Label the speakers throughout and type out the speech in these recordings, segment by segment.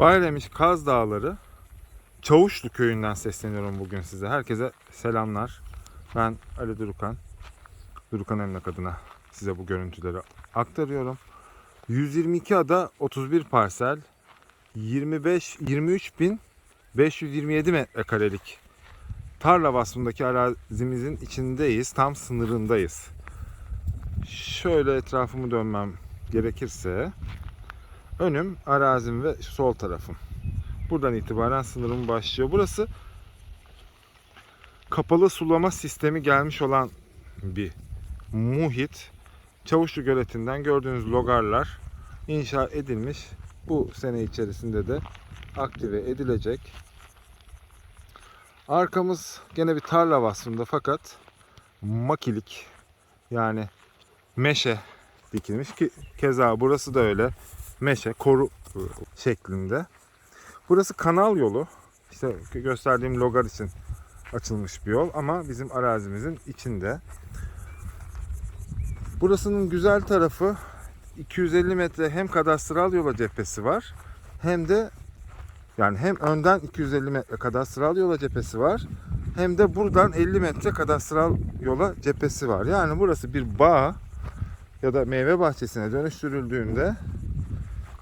Speaker 1: Bayramiş Kaz Dağları Çavuşlu köyünden sesleniyorum bugün size. Herkese selamlar. Ben Ali Durukan. Durukan Emlak adına size bu görüntüleri aktarıyorum. 122 ada 31 parsel 25 23 bin 527 metrekarelik tarla vasfındaki arazimizin içindeyiz. Tam sınırındayız. Şöyle etrafımı dönmem gerekirse önüm arazim ve sol tarafım. Buradan itibaren sınırım başlıyor. Burası kapalı sulama sistemi gelmiş olan bir muhit. Çavuşlu Göleti'nden gördüğünüz logarlar inşa edilmiş. Bu sene içerisinde de aktive edilecek. Arkamız gene bir tarla vasfında fakat makilik yani meşe dikilmiş ki keza burası da öyle meşe koru şeklinde. Burası kanal yolu. İşte gösterdiğim logar için açılmış bir yol ama bizim arazimizin içinde. Burasının güzel tarafı 250 metre hem kadastral yola cephesi var hem de yani hem önden 250 metre kadastral yola cephesi var hem de buradan 50 metre kadastral yola cephesi var. Yani burası bir bağ ya da meyve bahçesine dönüştürüldüğünde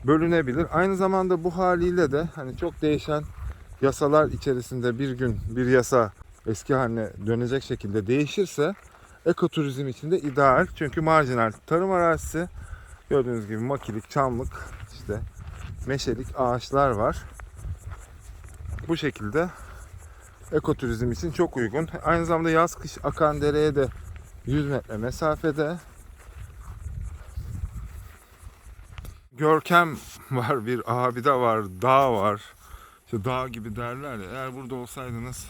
Speaker 1: bölünebilir. Aynı zamanda bu haliyle de hani çok değişen yasalar içerisinde bir gün bir yasa eski haline dönecek şekilde değişirse ekoturizm için de ideal. Çünkü marjinal tarım arazisi gördüğünüz gibi makilik, çamlık, işte meşelik ağaçlar var. Bu şekilde ekoturizm için çok uygun. Aynı zamanda yaz kış akan dereye de 100 metre mesafede. Görkem var, bir abide var, dağ var. İşte dağ gibi derler ya. Eğer burada olsaydınız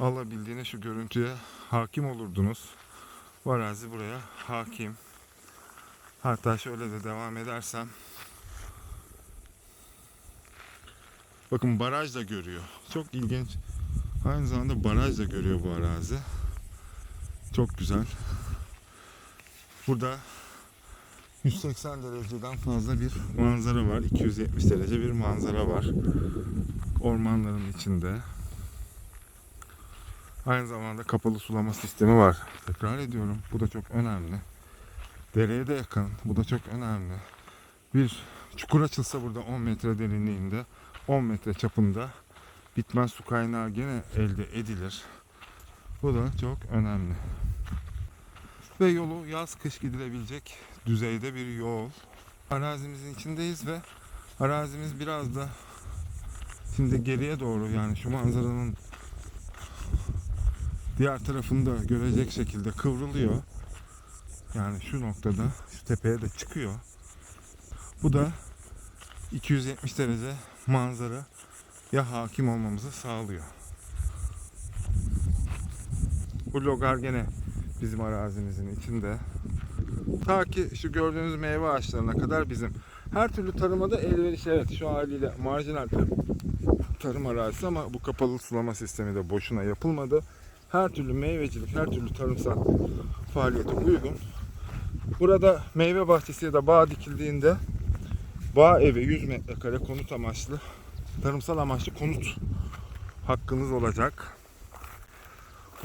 Speaker 1: alabildiğine şu görüntüye hakim olurdunuz. Bu arazi buraya hakim. Hatta şöyle de devam edersem. Bakın baraj da görüyor. Çok ilginç. Aynı zamanda baraj da görüyor bu arazi. Çok güzel. Burada 180 dereceden fazla bir manzara var. 270 derece bir manzara var. Ormanların içinde. Aynı zamanda kapalı sulama sistemi var. Tekrar ediyorum. Bu da çok önemli. Dereye de yakın. Bu da çok önemli. Bir çukur açılsa burada 10 metre derinliğinde, 10 metre çapında bitmez su kaynağı gene elde edilir. Bu da çok önemli. Ve yolu yaz kış gidilebilecek düzeyde bir yol. Arazimizin içindeyiz ve arazimiz biraz da şimdi geriye doğru yani şu manzaranın diğer tarafını da görecek şekilde kıvrılıyor. Yani şu noktada şu tepeye de çıkıyor. Bu da 270 derece manzara ya hakim olmamızı sağlıyor. Bu logar gene bizim arazimizin içinde. Ta ki şu gördüğünüz meyve ağaçlarına kadar bizim. Her türlü tarıma da elverişli. Evet şu haliyle marjinal tarım, tarım arazisi ama bu kapalı sulama sistemi de boşuna yapılmadı. Her türlü meyvecilik, her türlü tarımsal faaliyete uygun. Burada meyve bahçesi ya da bağ dikildiğinde bağ evi 100 metrekare konut amaçlı, tarımsal amaçlı konut hakkınız olacak.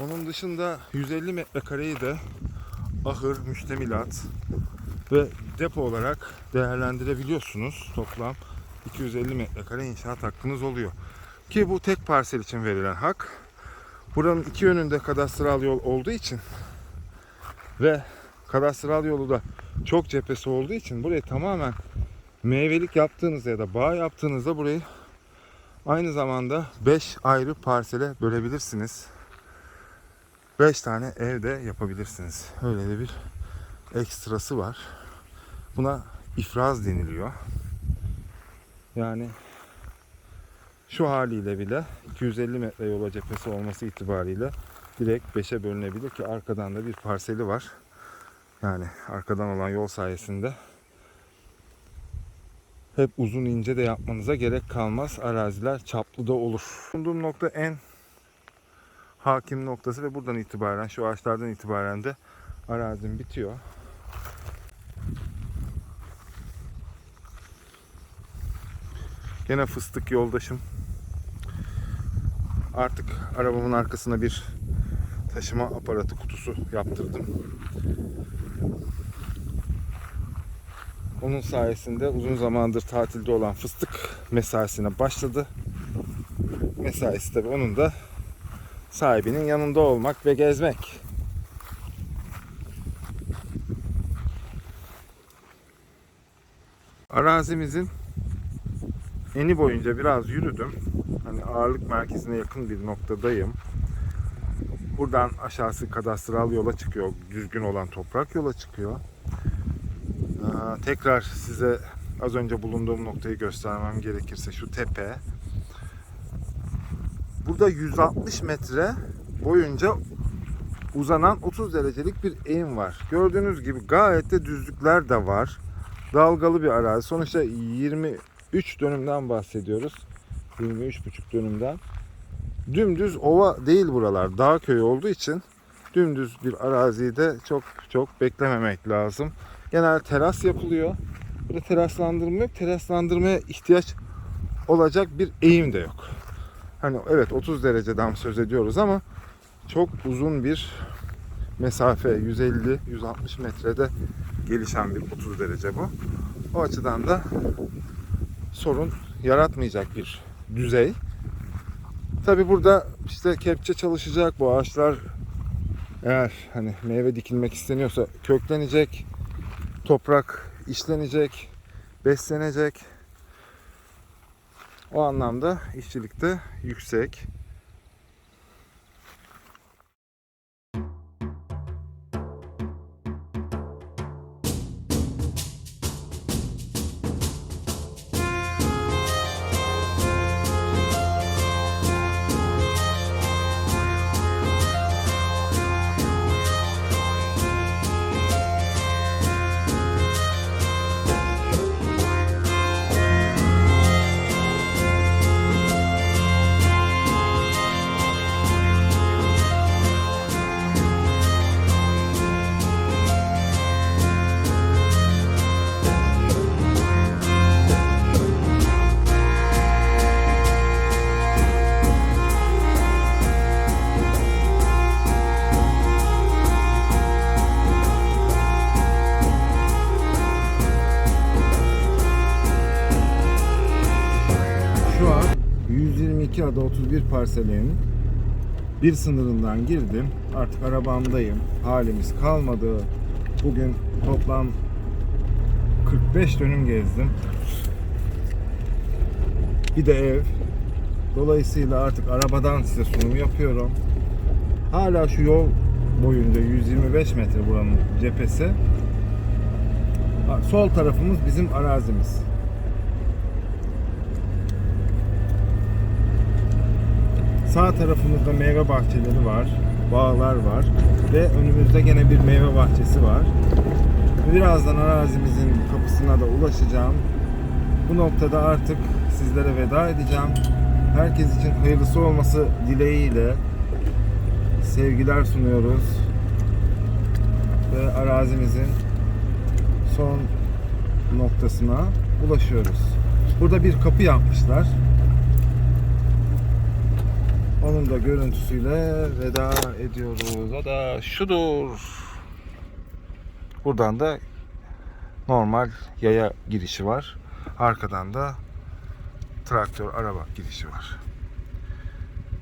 Speaker 1: Onun dışında 150 metrekareyi de ahır, müştemilat ve depo olarak değerlendirebiliyorsunuz. Toplam 250 metrekare inşaat hakkınız oluyor. Ki bu tek parsel için verilen hak. Buranın iki yönünde kadastral yol olduğu için ve kadastral yolu da çok cephesi olduğu için burayı tamamen meyvelik yaptığınızda ya da bağ yaptığınızda burayı aynı zamanda 5 ayrı parsele bölebilirsiniz. 5 tane evde yapabilirsiniz. Öyle de bir ekstrası var. Buna ifraz deniliyor. Yani şu haliyle bile 250 metre yola cephesi olması itibariyle direkt 5'e bölünebilir ki arkadan da bir parseli var. Yani arkadan olan yol sayesinde hep uzun ince de yapmanıza gerek kalmaz. Araziler çaplı da olur. Bulunduğum nokta en hakim noktası ve buradan itibaren şu ağaçlardan itibaren de arazim bitiyor. Gene fıstık yoldaşım. Artık arabamın arkasına bir taşıma aparatı kutusu yaptırdım. Onun sayesinde uzun zamandır tatilde olan fıstık mesaisine başladı. Mesaisi tabii onun da sahibinin yanında olmak ve gezmek. Arazimizin eni boyunca biraz yürüdüm. Hani ağırlık merkezine yakın bir noktadayım. Buradan aşağısı kadastral yola çıkıyor. Düzgün olan toprak yola çıkıyor. Ee, tekrar size az önce bulunduğum noktayı göstermem gerekirse şu tepe. Burada 160 metre boyunca uzanan 30 derecelik bir eğim var. Gördüğünüz gibi gayet de düzlükler de var. Dalgalı bir arazi. Sonuçta 23 dönümden bahsediyoruz. 23,5 dönümden. Dümdüz ova değil buralar. Dağ köyü olduğu için dümdüz bir araziyi de çok çok beklememek lazım. Genel teras yapılıyor. Burada teraslandırma yok. Teraslandırmaya ihtiyaç olacak bir eğim de yok. Hani evet 30 dereceden söz ediyoruz ama çok uzun bir mesafe 150-160 metrede gelişen bir 30 derece bu. O açıdan da sorun yaratmayacak bir düzey. Tabi burada işte kepçe çalışacak bu ağaçlar eğer hani meyve dikilmek isteniyorsa köklenecek, toprak işlenecek, beslenecek. O anlamda işçilik de yüksek. 122 ada 31 parselin bir sınırından girdim. Artık arabamdayım. Halimiz kalmadı. Bugün toplam 45 dönüm gezdim. Bir de ev. Dolayısıyla artık arabadan size sunum yapıyorum. Hala şu yol boyunca 125 metre buranın cephesi. Sol tarafımız bizim arazimiz. Sağ tarafımızda meyve bahçeleri var, bağlar var ve önümüzde gene bir meyve bahçesi var. Birazdan arazimizin kapısına da ulaşacağım. Bu noktada artık sizlere veda edeceğim. Herkes için hayırlısı olması dileğiyle sevgiler sunuyoruz. Ve arazimizin son noktasına ulaşıyoruz. Burada bir kapı yapmışlar. Onun da görüntüsüyle veda ediyoruz. O da şudur. Buradan da normal yaya girişi var. Arkadan da traktör araba girişi var.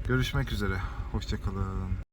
Speaker 1: Görüşmek üzere. Hoşçakalın.